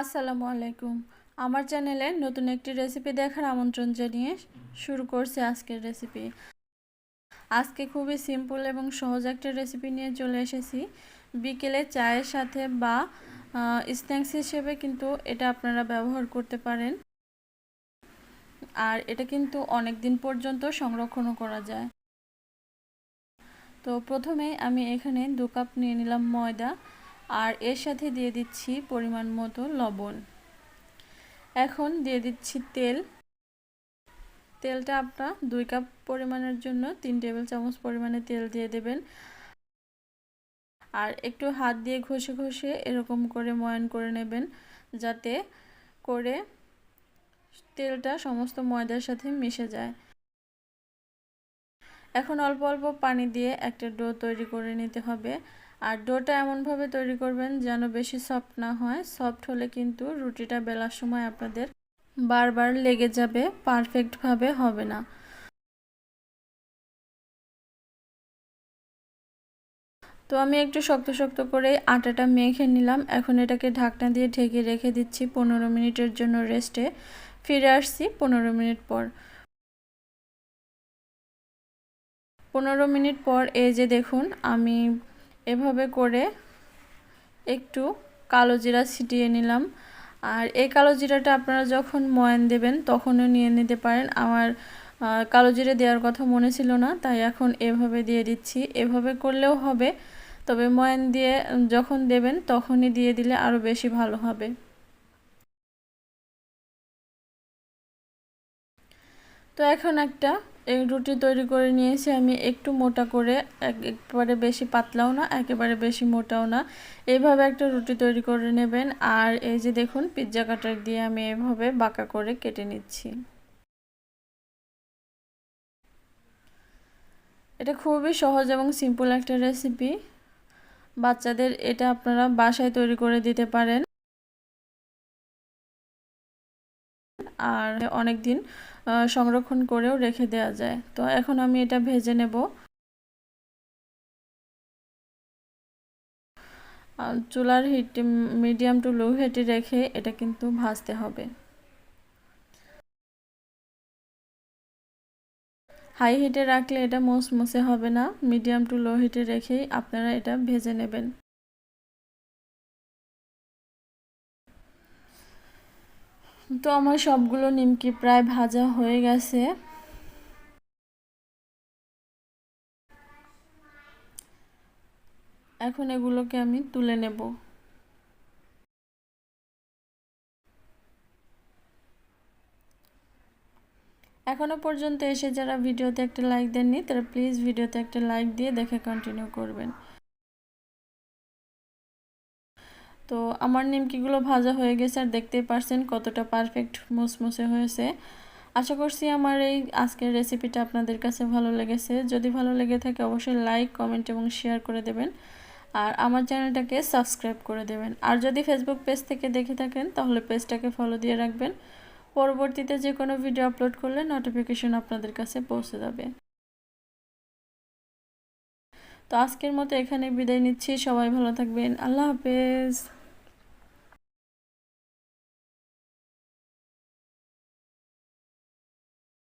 আসসালামু আলাইকুম। আমার চ্যানেলে নতুন একটি রেসিপি দেখার আমন্ত্রণ জানিয়ে শুরু করছি আজকের রেসিপি আজকে খুবই সিম্পল এবং সহজ একটা রেসিপি নিয়ে চলে এসেছি। বিকেলে চায়ের সাথে বা স্ন্যাক্স হিসেবে কিন্তু এটা আপনারা ব্যবহার করতে পারেন। আর এটা কিন্তু অনেক দিন পর্যন্ত সংরক্ষণও করা যায়। তো প্রথমে আমি এখানে দু কাপ নিয়ে নিলাম ময়দা। আর এর সাথে দিয়ে দিচ্ছি পরিমাণ মতো লবণ। এখন দিয়ে দিচ্ছি তেল। তেলটা আপনার দুই কাপ পরিমাণের জন্য তিন টেবিল চামচ পরিমাণে তেল দিয়ে দেবেন। আর একটু হাত দিয়ে ঘষে ঘষে এরকম করে ময়ান করে নেবেন যাতে করে তেলটা সমস্ত ময়দার সাথে মিশে যায়। এখন অল্প অল্প পানি দিয়ে একটা ডো তৈরি করে নিতে হবে। আর ডোটা এমনভাবে তৈরি করবেন যেন বেশি সফট না হয়। সফট হলে কিন্তু রুটিটা বেলার সময় আপনাদের বারবার লেগে যাবে, পারফেক্টভাবে হবে না। তো আমি একটু শক্ত শক্ত করে আটাটা মেখে নিলাম। এখন এটাকে ঢাকনা দিয়ে ঢেকে রেখে দিচ্ছি পনেরো মিনিটের জন্য রেস্টে। ফিরে আসছি পনেরো মিনিট পর। পনেরো মিনিট পর এই যে দেখুন, আমি এভাবে করে একটু কালো জিরা ছিটিয়ে নিলাম। আর এই কালো জিরাটা আপনারা যখন ময়ান দেবেন, তখনও নিয়ে নিতে পারেন। আমার কালো জিরে দেওয়ার কথা মনে ছিল না, তাই এখন এভাবে দিয়ে দিচ্ছি। এভাবে করলেও হবে, তবে ময়ান দিয়ে যখন দেবেন, তখনই দিয়ে দিলে আরও বেশি ভালো হবে। তো এখন একটা রুটি তৈরি করে নিয়েছি। আমি একটু মোটা করে একবারে বেশি পাতলাও না, একেবারে বেশি মোটাও না। এইভাবে একটা রুটি তৈরি করে নেবেন। আর এই যে দেখুন, পিৎজা কাটার দিয়ে আমি এভাবে বাঁকা করে কেটে নিচ্ছি। এটা খুবই সহজ এবং সিম্পল একটা রেসিপি বাচ্চাদের এটা আপনারা বাসায় তৈরি করে দিতে পারেন। আর অনেক দিন সংরক্ষণ করেও রেখে দেওয়া যায়। তো এখন আমি এটা ভেজে নেব। চুলার হিট, মিডিয়াম টু লো হিটে রেখে এটা কিন্তু ভাজতে হবে। হাই হিটে রাখলে এটা মুসমুসে হবে না। মিডিয়াম টু লো হিটে রেখেই আপনারা এটা ভেজে নেবেন। তো আমার সবগুলো নিমকি প্রায় ভাজা হয়ে গেছে। এখন এগুলোকে আমি তুলে নেব। এখনও পর্যন্ত এসে যারা ভিডিওতে একটা লাইক দেননি, তারা প্লিজ ভিডিওতে একটা লাইক দিয়ে দেখে কন্টিনিউ করবেন। তো আমার নিমকিগুলো ভাজা হয়ে গেছে আর দেখতেই পারছেন কতটা পারফেক্ট মুসমুসে হয়েছে। আশা করছি আমার এই আজকের রেসিপিটা আপনাদের কাছে ভালো লেগেছে। যদি ভালো লেগে থাকে অবশ্যই লাইক কমেন্ট এবং শেয়ার করে দেবেন। আর আমার চ্যানেলটাকে সাবস্ক্রাইব করে দেবেন। আর যদি ফেসবুক পেজ থেকে দেখে থাকেন তাহলে পেজটাকে ফলো দিয়ে রাখবেন। পরবর্তীতে যে কোনো ভিডিও আপলোড করলে নোটিফিকেশন আপনাদের কাছে পৌঁছে যাবে। তো আজকের মতো এখানে বিদায় নিচ্ছি। সবাই ভালো থাকবেন। আল্লাহ হাফেজ।